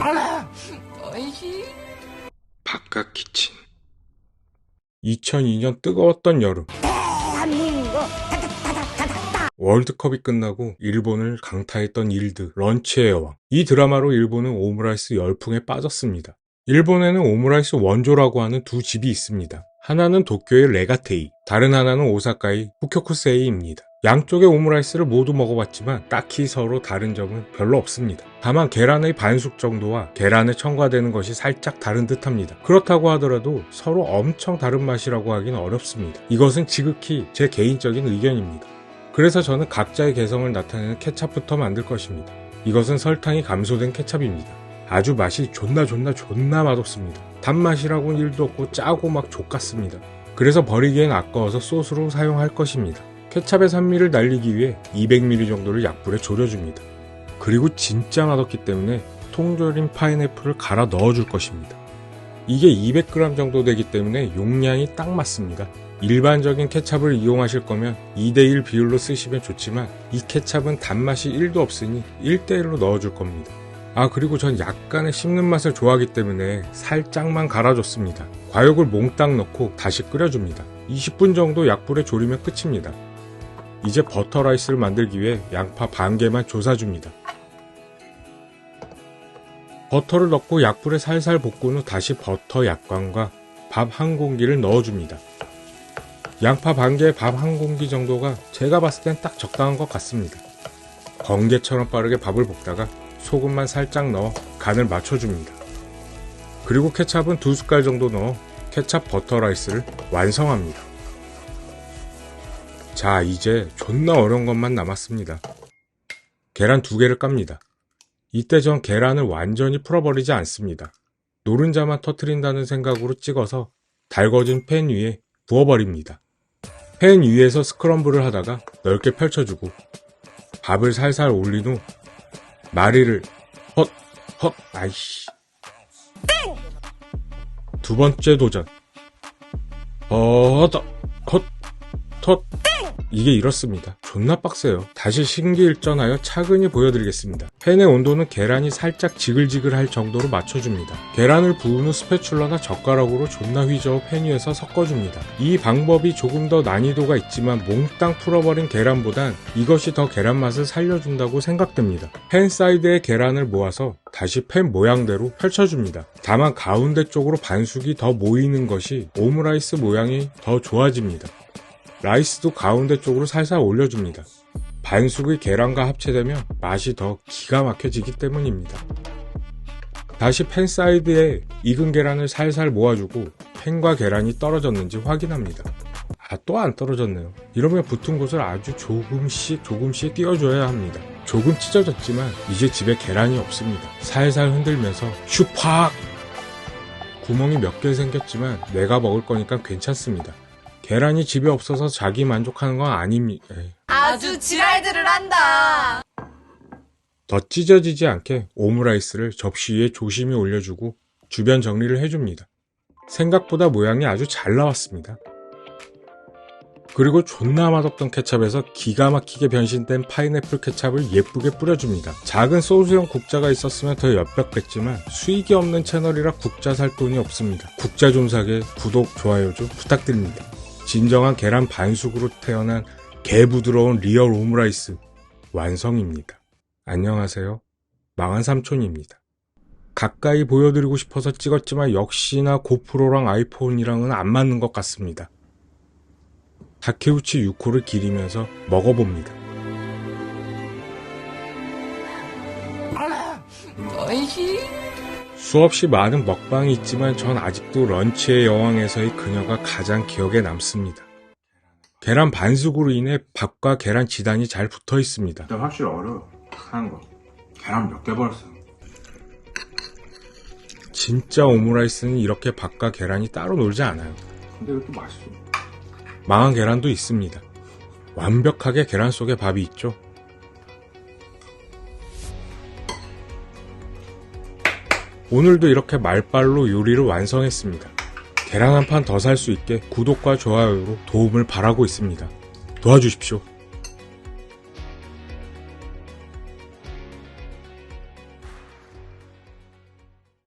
알아! 너이지? 바깥 키친 2002년 뜨거웠던 여름 월드컵이 끝나고 일본을 강타했던 일드 런치의 여왕 이 드라마로 일본은 오므라이스 열풍에 빠졌습니다. 일본에는 오므라이스 원조라고 하는 두 집이 있습니다. 하나는 도쿄의 레가테이, 다른 하나는 오사카의 후쿄쿠세이입니다. 양쪽의 오므라이스를 모두 먹어봤지만 딱히 서로 다른 점은 별로 없습니다. 다만 계란의 반숙 정도와 계란에 첨가되는 것이 살짝 다른 듯합니다. 그렇다고 하더라도 서로 엄청 다른 맛이라고 하긴 어렵습니다. 이것은 지극히 제 개인적인 의견입니다. 그래서 저는 각자의 개성을 나타내는 케찹부터 만들 것입니다. 이것은 설탕이 감소된 케찹입니다. 아주 맛이 존나 존나 존나 맛없습니다. 단맛이라고는 일도 없고 짜고 막 족같습니다. 그래서 버리기엔 아까워서 소스로 사용할 것입니다. 케찹의 산미를 날리기 위해 200ml 정도를 약불에 졸여줍니다. 그리고 진짜 맛없기 때문에 통조림 파인애플을 갈아 넣어줄 것입니다. 이게 200g 정도 되기 때문에 용량이 딱 맞습니다. 일반적인 케찹을 이용하실 거면 2대1 비율로 쓰시면 좋지만 이 케찹은 단맛이 1도 없으니 1대1로 넣어줄 겁니다. 아 그리고 전 약간의 씹는 맛을 좋아하기 때문에 살짝만 갈아줬습니다. 과육을 몽땅 넣고 다시 끓여줍니다. 20분 정도 약불에 졸이면 끝입니다. 이제 버터 라이스를 만들기 위해 양파 반 개만 조사줍니다. 버터를 넣고 약불에 살살 볶은 후 다시 버터 약광과 밥 한 공기를 넣어줍니다. 양파 반 개에 밥 한 공기 정도가 제가 봤을 땐 딱 적당한 것 같습니다. 번개처럼 빠르게 밥을 볶다가 소금만 살짝 넣어 간을 맞춰줍니다. 그리고 케찹은 두 숟갈 정도 넣어 케찹 버터 라이스를 완성합니다. 자, 이제 존나 어려운 것만 남았습니다. 계란 두 개를 깝니다. 이때 전 계란을 완전히 풀어버리지 않습니다. 노른자만 터트린다는 생각으로 찍어서 달궈진 팬 위에 부어버립니다. 팬 위에서 스크럼블을 하다가 넓게 펼쳐주고 밥을 살살 올린 후 마리를 헛, 헛, 아이씨. 두 번째 도전. 헛, 헛, 헛. 이게 이렇습니다. 존나 빡세요. 다시 신기일전하여 차근히 보여드리겠습니다. 팬의 온도는 계란이 살짝 지글지글할 정도로 맞춰줍니다. 계란을 부은 후 스패출러나 젓가락으로 존나 휘저어 팬 위에서 섞어줍니다. 이 방법이 조금 더 난이도가 있지만 몽땅 풀어버린 계란보단 이것이 더 계란 맛을 살려준다고 생각됩니다. 팬 사이드에 계란을 모아서 다시 팬 모양대로 펼쳐줍니다. 다만 가운데 쪽으로 반숙이 더 모이는 것이 오므라이스 모양이 더 좋아집니다. 라이스도 가운데 쪽으로 살살 올려줍니다. 반숙의 계란과 합체되면 맛이 더 기가 막혀지기 때문입니다. 다시 팬 사이드에 익은 계란을 살살 모아주고 팬과 계란이 떨어졌는지 확인합니다. 아, 또 안 떨어졌네요. 이러면 붙은 곳을 아주 조금씩 조금씩 띄워줘야 합니다. 조금 찢어졌지만 이제 집에 계란이 없습니다. 살살 흔들면서 슈팍! 구멍이 몇 개 생겼지만 내가 먹을 거니까 괜찮습니다. 계란이 집에 없어서 자기 만족하는 건 아닙니다. 에이. 아주 지랄들을 한다. 더 찢어지지 않게 오므라이스를 접시 위에 조심히 올려주고 주변 정리를 해줍니다. 생각보다 모양이 아주 잘 나왔습니다. 그리고 존나 맛없던 케찹에서 기가 막히게 변신된 파인애플 케찹을 예쁘게 뿌려줍니다. 작은 소스용 국자가 있었으면 더 엿벽했지만 수익이 없는 채널이라 국자 살 돈이 없습니다. 국자 좀 사게 구독, 좋아요 좀 부탁드립니다. 진정한 계란 반숙으로 태어난 개부드러운 리얼 오므라이스 완성입니다. 안녕하세요. 망한 삼촌입니다. 가까이 보여드리고 싶어서 찍었지만 역시나 고프로랑 아이폰이랑은 안 맞는 것 같습니다. 다케우치 6호를 기리면서 먹어봅니다. 어이히. 수없이 많은 먹방이 있지만 전 아직도 런치의 여왕에서의 그녀가 가장 기억에 남습니다. 계란 반숙으로 인해 밥과 계란 지단이 잘 붙어 있습니다. 일단 확실히 어려워 하는 거 계란 몇 개 버렸어요 진짜 오므라이스는 이렇게 밥과 계란이 따로 놀지 않아요. 근데 이것도 맛있어 망한 계란도 있습니다. 완벽하게 계란 속에 밥이 있죠. 오늘도 이렇게 말빨로 요리를 완성했습니다. 계란 한 판 더 살 수 있게 구독과 좋아요로 도움을 바라고 있습니다. 도와주십시오.